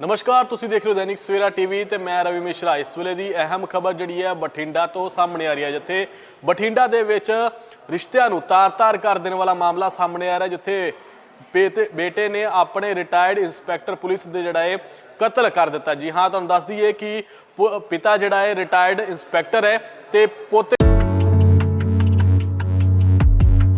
ਨਮਸਕਾਰ, ਤੁਸੀਂ ਦੇਖ ਰਹੇ ਹੋ ਦੈਨਿਕ ਸਵੇਰਾ ਟੀਵੀ ਤੇ ਮੈਂ ਰਵੀ ਮਿਸ਼ਰਾ। ਇਸ ਵੇਲੇ ਦੀ ਅਹਿਮ ਖਬਰ ਜਿਹੜੀ ਹੈ ਬਠਿੰਡਾ ਤੋਂ ਸਾਹਮਣੇ ਆ ਰਹੀ ਹੈ, ਜਿੱਥੇ ਬਠਿੰਡਾ ਦੇ ਵਿੱਚ ਰਿਸ਼ਤਿਆਂ ਨੂੰ ਤਾਰ-ਤਾਰ ਕਰ ਦੇਣ ਵਾਲਾ ਮਾਮਲਾ ਸਾਹਮਣੇ ਆ ਰਿਹਾ, ਜਿੱਥੇ ਬੇਟੇ ਬੇਟੇ ਨੇ ਆਪਣੇ ਰਿਟਾਇਰਡ ਇੰਸਪੈਕਟਰ ਪੁਲਿਸ ਦੇ ਜਿਹੜਾ ਹੈ ਕਤਲ ਕਰ ਦਿੱਤਾ। ਜੀ ਹਾਂ, ਤੁਹਾਨੂੰ ਦੱਸ ਦਈਏ ਕਿ ਪੁ- ਪਿਤਾ ਜਿਹੜਾ ਹੈ ਰਿਟਾਇਰਡ ਇੰਸਪੈਕਟਰ ਹੈ ਤੇ ਪੋਤੇ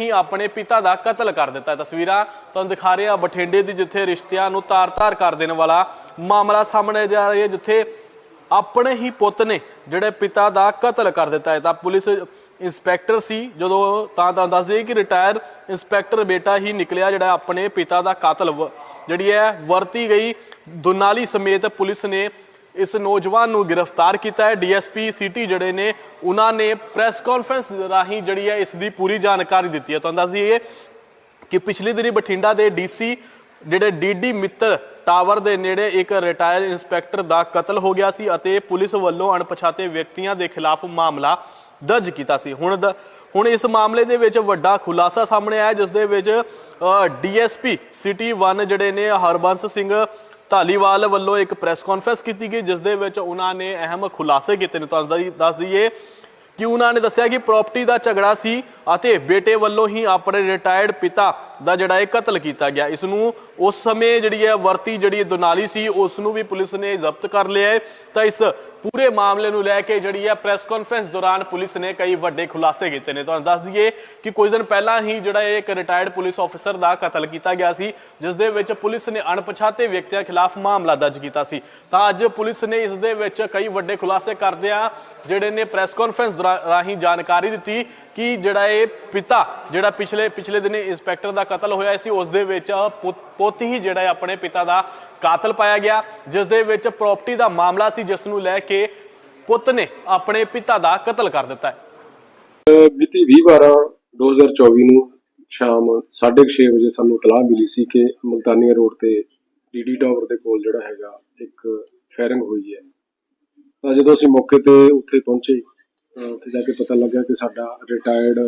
ਹੀ ਆਪਣੇ ਪਿਤਾ ਦਾ ਕਤਲ ਕਰ ਦਿੱਤਾ। ਤਸਵੀਰਾਂ ਤੁਹਾਨੂੰ ਦਿਖਾ ਰਹੇ ਬਠਿੰਡੇ ਦੀ, ਜਿੱਥੇ ਰਿਸ਼ਤਿਆਂ ਨੂੰ ਤਾਰ-ਤਾਰ ਕਰ ਦੇਣ ਵਾਲਾ ਮਾਮਲਾ ਸਾਹਮਣੇ ਜਾ ਰਿਹਾ ਹੈ, ਜਿੱਥੇ ਆਪਣੇ ਹੀ ਪੁੱਤ ਨੇ ਜਿਹੜੇ ਪਿਤਾ ਦਾ ਕਤਲ ਕਰ ਦਿੱਤਾ ਹੈ। ਤਾਂ ਪੁਲਿਸ ਇੰਸਪੈਕਟਰ ਸੀ, ਜਦੋਂ ਤਾਂ ਤਾਂ ਦੱਸ ਦਈਏ ਕਿ ਰਿਟਾਇਰ ਇੰਸਪੈਕਟਰ ਬੇਟਾ ਹੀ ਨਿਕਲਿਆ, ਜਿਹੜਾ ਆਪਣੇ ਪਿਤਾ ਦਾ ਕਾਤਲ ਜਿਹੜੀ ਹੈ ਵਰਤੀ ਗਈ। ਦੁਨਾਲੀ ਸਮੇਤ ਪੁਲਿਸ ਨੇ ਇਸ ਨੌਜਵਾਨ ਨੂੰ ਗ੍ਰਿਫਤਾਰ ਕੀਤਾ ਹੈ। ਡੀਐਸਪੀ ਸਿਟੀ ਜਿਹੜੇ ਨੇ, ਉਹਨਾਂ ਨੇ ਪ੍ਰੈਸ ਕਾਨਫਰੰਸ ਰਾਹੀਂ ਜਿਹੜੀ ਹੈ, ਇਸ ਦੀ ਪੂਰੀ ਜਾਣਕਾਰੀ ਦਿੱਤੀ ਹੈ। ਤੁਹਾਨੂੰ ਦੱਸ ਦਈਏ ਕਿ ਪਿਛਲੇ ਦਿਨੀ ਬਠਿੰਡਾ ਦੇ ਡੀਸੀ ਜਿਹੜੇ ਡੀਡੀ ਮਿੱਤਰ ਟਾਵਰ ਦੇ ਨੇੜੇ ਇੱਕ ਰਿਟਾਇਰ ਇੰਸਪੈਕਟਰ ਦਾ ਕਤਲ ਹੋ ਗਿਆ ਸੀ ਅਤੇ ਪੁਲਿਸ ਵੱਲੋਂ ਅਣਪਛਾਤੇ ਵਿਅਕਤੀਆਂ ਦੇ ਖਿਲਾਫ ਮਾਮਲਾ ਦਰਜ ਕੀਤਾ ਸੀ। ਹੁਣ ਦ- ਹੁਣ ਇਸ ਮਾਮਲੇ ਦੇ ਵਿੱਚ ਵੱਡਾ ਖੁਲਾਸਾ ਸਾਹਮਣੇ ਆਇਆ ਜਿਸ ਦੇ ਵਿੱਚ ਡੀਐਸਪੀ ਸਿਟੀ 1 ਜਿਹੜੇ ਨੇ, ਹਰਬੰਸ ਸਿੰਘ ਧਾਲੀਵਾਲ ਵੱਲੋਂ ਇੱਕ ਪ੍ਰੈਸ ਕਾਨਫਰੰਸ ਕੀਤੀ ਗਈ, ਜਿਸ ਦੇ ਵਿੱਚ ਉਹਨਾਂ ਨੇ ਅਹਿਮ ਖੁਲਾਸੇ ਕੀਤੇ ਨੇ। ਤੁਹਾਨੂੰ ਦੱਸ- ਦਈਏ ਕਿ ਉਹਨਾਂ ਨੇ ਦੱਸਿਆ ਕਿ ਪ੍ਰਾਪਰਟੀ ਦਾ ਝਗੜਾ ਸੀ ਅਤੇ ਬੇਟੇ ਵੱਲੋਂ ਹੀ ਆਪਣੇ ਰਿਟਾਇਰਡ ਪਿਤਾ ਦਾ ਜਿਹੜਾ ਇਹ ਕਤਲ ਕੀਤਾ ਗਿਆ। ਇਸ ਨੂੰ ਉਸ ਸਮੇਂ ਜਿਹੜੀ ਹੈ ਵਰਤੀ ਜਿਹੜੀ ਦੁਨਾਲੀ ਸੀ, ਉਸ ਨੂੰ ਵੀ ਪੁਲਿਸ ਨੇ ਜ਼ਬਤ ਕਰ ਲਿਆ ਹੈ। ਤਾਂ ਇਸ ਪੂਰੇ ਮਾਮਲੇ ਨੂੰ ਲੈ ਕੇ ਜਿਹੜੀ ਹੈ ਪ੍ਰੈਸ ਕਾਨਫਰੰਸ ਦੌਰਾਨ ਪੁਲਿਸ ਨੇ ਕਈ ਵੱਡੇ ਖੁਲਾਸੇ ਕੀਤੇ ਨੇ। ਤੁਹਾਨੂੰ ਦੱਸ ਦਈਏ ਕਿ ਕੁਝ ਦਿਨ ਪਹਿਲਾਂ ਹੀ ਜਿਹੜਾ ਇੱਕ ਰਿਟਾਇਰਡ ਪੁਲਿਸ ਆਫੀਸਰ ਦਾ ਕਤਲ ਕੀਤਾ ਗਿਆ ਸੀ, ਜਿਸ ਦੇ ਵਿੱਚ ਪੁਲਿਸ ਨੇ ਅਣਪਛਾਤੇ ਵਿਅਕਤੀਆਂ ਖਿਲਾਫ ਮਾਮਲਾ ਦਰਜ ਕੀਤਾ ਸੀ। ਤਾਂ ਅੱਜ ਪੁਲਿਸ ਨੇ ਇਸ ਦੇ ਵਿੱਚ ਕਈ ਵੱਡੇ ਖੁਲਾਸੇ ਕਰਦਿਆਂ ਜਿਹੜੇ ਨੇ ਪ੍ਰੈਸ ਕਾਨਫਰੰਸ ਰਾਹੀਂ ਜਾਣਕਾਰੀ ਦਿੱਤੀ ਕਿ ਜਿਹੜਾ ਇਹ ਪਿਤਾ, ਜਿਹੜਾ ਪਿਛਲੇ ਪਿਛਲੇ ਦਿਨ ਇੰਸਪੈਕਟਰ ਦਾ ਕਤਲ ਹੋਇਆ ਸੀ, ਉਸ ਦੇ ਵਿੱਚ ਪੁੱਤ- ਪੁੱਤ ਹੀ ਜਿਹੜਾ ਆਪਣੇ ਪਿਤਾ ਦਾ ਕਾਤਲ ਪਾਇਆ ਗਿਆ ਜਿਸ ਦੇ ਵਿੱਚ ਪ੍ਰਾਪਰਟੀ ਦਾ ਮਾਮਲਾ ਸੀ ਜਿਸ ਨੂੰ ਲੈ ਕੇ ਪੁੱਤ ਨੇ ਆਪਣੇ ਪਿਤਾ ਦਾ ਕਤਲ ਕਰ ਦਿੱਤਾ ਹੈ। ਮਿਤੀ 20/12/2024 ਨੂੰ ਸ਼ਾਮ 6:30 ਵਜੇ ਸਾਨੂੰ ਇਤਲਾਹ ਮਿਲੀ ਸੀ ਕਿ ਮਲਤਾਨੀਆ ਰੋਡ ਤੇ ਡੀਡੀ ਟਾਵਰ ਦੇ ਕੋਲ ਜਿਹੜਾ ਹੈਗਾ ਇੱਕ ਫਾਇਰਿੰਗ ਹੋਈ ਹੈ। ਤਾਂ ਜਦੋਂ ਅਸੀਂ ਮੌਕੇ ਤੇ ਉੱਥੇ ਪਹੁੰਚੇ, ਤਾਂ ਉੱਥੇ ਜਾ ਕੇ ਪਤਾ ਲੱਗਾ ਕਿ ਸਾਡਾ ਰਿਟਾਇਰਡ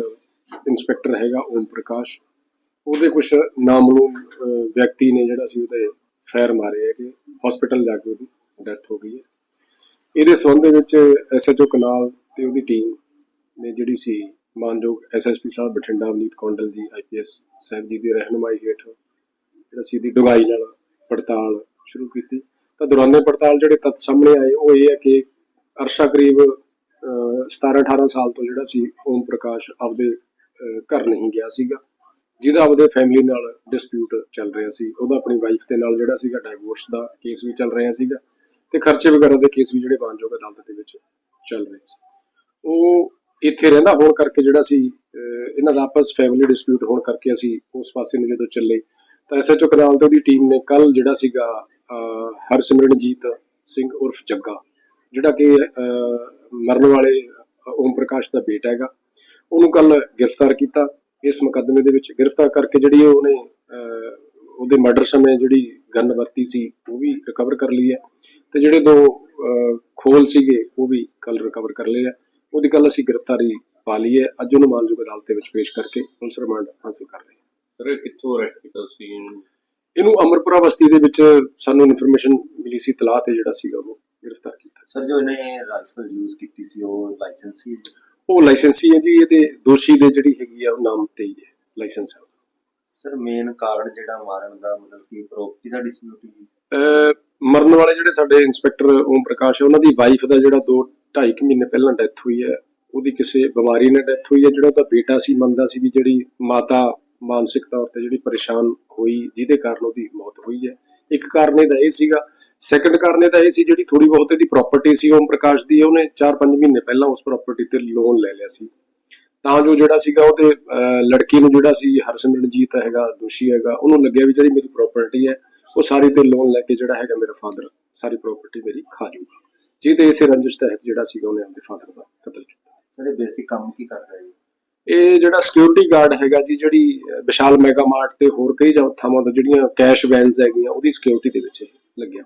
ਇੰਸਪੈਕਟਰ ਹੈਗਾ ਓਮ ਪ੍ਰਕਾਸ਼। ਉਹਦੇ ਕੁਝ ਨਾਮਲੂਮ ਵਿਅਕਤੀ ਨੇ ਜਿਹੜਾ ਸੀ ਉਹਦੇ ਫੈਰ ਮਾਰੇ ਹੈਗੇ ਹਸਪੀਟਲ ਜਾ ਕੇ ਉਹਦੀ ਡੈਥ ਹੋ ਗਈ ਹੈ। ਇਹਦੇ ਸੰਬੰਧ ਦੇ ਵਿੱਚ ਐਸਐਚਓ ਕਨਾਲ ਤੇ ਉਹਦੀ ਟੀਮ ਨੇ ਜਿਹੜੀ ਸੀ ਮਾਨਯੋਗ ਐਸਐਸਪੀ ਸਾਹਿਬ ਬਠਿੰਡਾ ਅਵਨੀਤ ਕੌਂਡਲ ਜੀ ਆਈਪੀਐਸ ਸਾਹਿਬ ਜੀ ਦੀ ਰਹਿਨੁਮਾਈ ਹੇਠ ਜਿਹੜਾ ਸੀ ਦੀ ਡੁਗਾਈ ਨਾਲ ਪੜਤਾਲ ਸ਼ੁਰੂ ਕੀਤੀ। ਤਾਂ ਦੌਰਾਨੇ ਪੜਤਾਲ ਜਿਹੜੇ ਤੱਥ ਸਾਹਮਣੇ ਆਏ, ਉਹ ਇਹ ਹੈ ਕਿ ਅਰਸ਼ਾ ਕਰੀਬ 17 18 ਸਾਲ ਤੋਂ ਜਿਹੜਾ ਸੀ ਓਮ ਪ੍ਰਕਾਸ਼ ਆਪਦੇ ਘਰ ਨਹੀਂ ਗਿਆ ਸੀਗਾ। ਜਿਹਦਾ ਆਪਦੇ ਫੈਮਿਲੀ ਨਾਲ ਡਿਸਪਿਊਟ ਚੱਲ ਰਿਹਾ ਸੀ, ਉਹਦਾ ਆਪਣੀ ਵਾਈਫ ਦੇ ਨਾਲ ਜਿਹੜਾ ਸੀਗਾ ਡਾਈਵੋਰਸ ਦਾ ਕੇਸ ਵੀ ਚੱਲ ਰਿਹਾ ਸੀਗਾ ਤੇ ਖਰਚੇ ਵਗੈਰਾ ਦੇ ਕੇਸ ਵੀ ਜਿਹੜੇ ਮਾਨਯੋਗ ਅਦਾਲਤ ਦੇ ਵਿੱਚ ਚੱਲ ਰਹੇ ਸੀ। ਉਹ ਇੱਥੇ ਰਹਿੰਦਾ ਹੋਣ ਕਰਕੇ ਜਿਹੜਾ ਸੀ ਇਹਨਾਂ ਦਾ ਆਪਸ ਫੈਮਿਲੀ ਡਿਸਪਿਊਟ ਹੋਣ ਕਰਕੇ ਅਸੀਂ ਉਸ ਪਾਸੇ ਨੂੰ ਜਦੋਂ ਚੱਲੇ ਤਾਂ ਐਸਐਚਓ ਕਨਾਲ ਤੇ ਉਹਦੀ ਟੀਮ ਨੇ ਕੱਲ ਜਿਹੜਾ ਸੀਗਾ ਹਰਸਿਮਰਨਜੀਤ ਸਿੰਘ ਉਰਫ ਜੱਗਾ, ਜਿਹੜਾ ਕਿ ਮਰਨ ਵਾਲੇ ਓਮ ਪ੍ਰਕਾਸ਼ ਦਾ ਬੇਟਾ ਹੈਗਾ, ਉਹਨੂੰ ਕੱਲ ਗ੍ਰਿਫਤਾਰ ਕੀਤਾ ਇਸ ਮੁਕੱਦਮੇ ਦੇ ਵਿੱਚ ਗ੍ਰਿਫਤਾਰ ਕਰਕੇ ਜਿਹੜੀ ਉਹਨੇ ਉਹਦੇ ਮਰਡਰ ਸਮੇਂ ਜਿਹੜੀ ਗਨ ਵਰਤੀ ਸੀ ਉਹ ਵੀ ਰਿਕਵਰ ਕਰ ਲਈ ਹੈ। ਤੇ ਜਿਹੜੇ ਦੋ ਖੋਲ ਸੀਗੇ ਉਹ ਵੀ ਕੱਲ ਰਿਕਵਰ ਕਰ ਲਏ ਆ ਉਹਦੀ ਕੱਲ ਅਸੀਂ ਗ੍ਰਿਫਤਾਰੀ ਪਾ ਲਈ ਹੈ। ਅੱਜ ਉਹਨੂੰ ਮਾਨਯੋਗ ਅਦਾਲਤ ਦੇ ਵਿੱਚ ਪੇਸ਼ ਕਰਕੇ ਪੁਲਿਸ ਰਿਮਾਂਡ ਹਾਸਲ ਕਰ ਰਹੇ ਹਾਂ। ਸਰ ਇਹ ਕਿੱਥੋਂ ਅਰੈਸਟ ਕੀਤਾ ਸੀ ਇਹਨੂੰ? ਅਮਰਪੁਰਾ ਬਸਤੀ ਦੇ ਵਿੱਚ ਸਾਨੂੰ ਇਨਫੋਰਮੇਸ਼ਨ ਮਿਲੀ ਸੀ ਤਲਾਹ ਤੇ ਜਿਹੜਾ ਸੀਗਾ ਉਹਨੂੰ ਗ੍ਰਿਫਤਾਰ ਕੀਤਾ। ਸਰ ਜੋ ਇਹਨੇ ਰਾਈਫਲ ਯੂਜ਼ ਕੀਤੀ ਸੀ ਉਹ ਲਾਇਸੈਂਸ ਸੀ। ਉਹ ਲਾਇਸੈਂਸੀ ਹੈ ਜੀ ਇਹਦੇ ਦੋਸ਼ੀ ਦੇ ਜਿਹੜੀ ਹੈਗੀ ਆ ਉਹ ਨਾਮ ਤੇ ਹੀ ਹੈ ਲਾਇਸੈਂਸ ਹੈ। ਸਰ ਮੇਨ ਕਾਰਨ ਜਿਹੜਾ ਮਾਰਨ ਦਾ ਮਤਲਬ ਕਿ ਪ੍ਰੋਪਰਟੀ ਦਾ ਡਿਸਪਿਊਟ ਅਹ ਮਰਨ ਵਾਲੇ ਜਿਹੜੇ ਸਾਡੇ ਇੰਸਪੈਕਟਰ ਓਮ ਪ੍ਰਕਾਸ਼ ਹੈ ਉਹਨਾਂ ਦੀ ਵਾਈਫ ਦਾ ਜਿਹੜਾ 2 2.5 ਮਹੀਨੇ ਪਹਿਲਾਂ ਡੈਥ ਹੋਈ ਹੈ ਉਹਦੀ ਕਿਸੇ ਬਿਮਾਰੀ ਨਾਲ ਡੈਥ ਹੋਈ ਹੈ ਜਿਹੜਾ ਉਹਦਾ ਬੇਟਾ ਸੀ ਮੰਨਦਾ ਸੀ ਵੀ ਜਿਹੜੀ ਮਾਤਾ ਮਾਨਸਿਕ ਤੌਰ ਤੇ ਜਿਹੜੀ ਪਰੇਸ਼ਾਨ ਹੋਈ, ਜਿਹਦੇ ਕਾਰਨ ਉਹਦੀ ਮੌਤ ਹੋਈ ਹੈ। ਇੱਕ ਕਾਰਨ ਇਹਦਾ ਇਹ ਸੀਗਾ। ਸੈਕੰਡ ਕਾਰਨ ਇਹਦਾ ਇਹ ਸੀ ਜਿਹੜੀ ਥੋੜੀ ਬਹੁਤ ਇਹਦੀ ਪ੍ਰਾਪਰਟੀ ਸੀ, ਓਮ ਪ੍ਰਕਾਸ਼ ਦੀ। ਉਹਨੇ 4-5 ਮਹੀਨੇ ਪਹਿਲਾਂ ਉਸ ਪ੍ਰਾਪਰਟੀ ਤੇ ਲੋਨ ਲੈ ਲਿਆ ਸੀ। ਤਾਂ ਜੋ ਜਿਹੜਾ ਸੀਗਾ ਉਹ ਤੇ ਲੜਕੀ ਨੂੰ ਜਿਹੜਾ ਸੀ ਹਰਸਿਮਰਨਜੀਤ ਹੈਗਾ, ਦੋਸ਼ੀ ਹੈਗਾ, ਉਹਨੂੰ ਲੱਗਿਆ ਵੀ ਜਿਹੜੀ ਮੇਰੀ ਪ੍ਰਾਪਰਟੀ ਹੈ, ਉਹ ਸਾਰੀ ਤੇ ਲੋਨ ਲੈ ਕੇ ਜਿਹੜਾ ਹੈਗਾ ਮੇਰਾ ਫਾਦਰ ਸਾਰੀ ਪ੍ਰਾਪਰਟੀ ਮੇਰੀ ਖਾ ਜਾਊਗਾ ਜਿਹਦੇ ਇਸੇ ਰੰਜਿਸ਼ ਤਹਿਤ ਜਿਹੜਾ ਸੀਗਾ ਉਹਨੇ ਆਪਣੇ ਫਾਦਰ ਦਾ ਕਤਲ ਕੀਤਾ। ਸਰ ਇਹ ਬੇਸਿਕ ਕੰਮ ਕੀ ਕਰਦਾ ਹੈ? ਇਹ ਜਿਹੜਾ ਸਿਕਿਉਰਿਟੀ ਗਾਰਡ ਹੈਗਾ ਜੀ, ਜਿਹੜੀ ਵਿਸ਼ਾਲ ਮੈਗਾ ਮਾਰਟ ਤੇ ਹੋਰ ਕਈ ਥਾਵਾਂ ਤੋਂ ਜਿਹੜੀਆਂ ਕੈਸ਼ ਵੈਨਸ ਹੈਗੀਆਂ, ਉਹਦੀ ਸਿਕਿਉਰਿਟੀ ਦੇ ਵਿੱਚ ਲੱਗਿਆ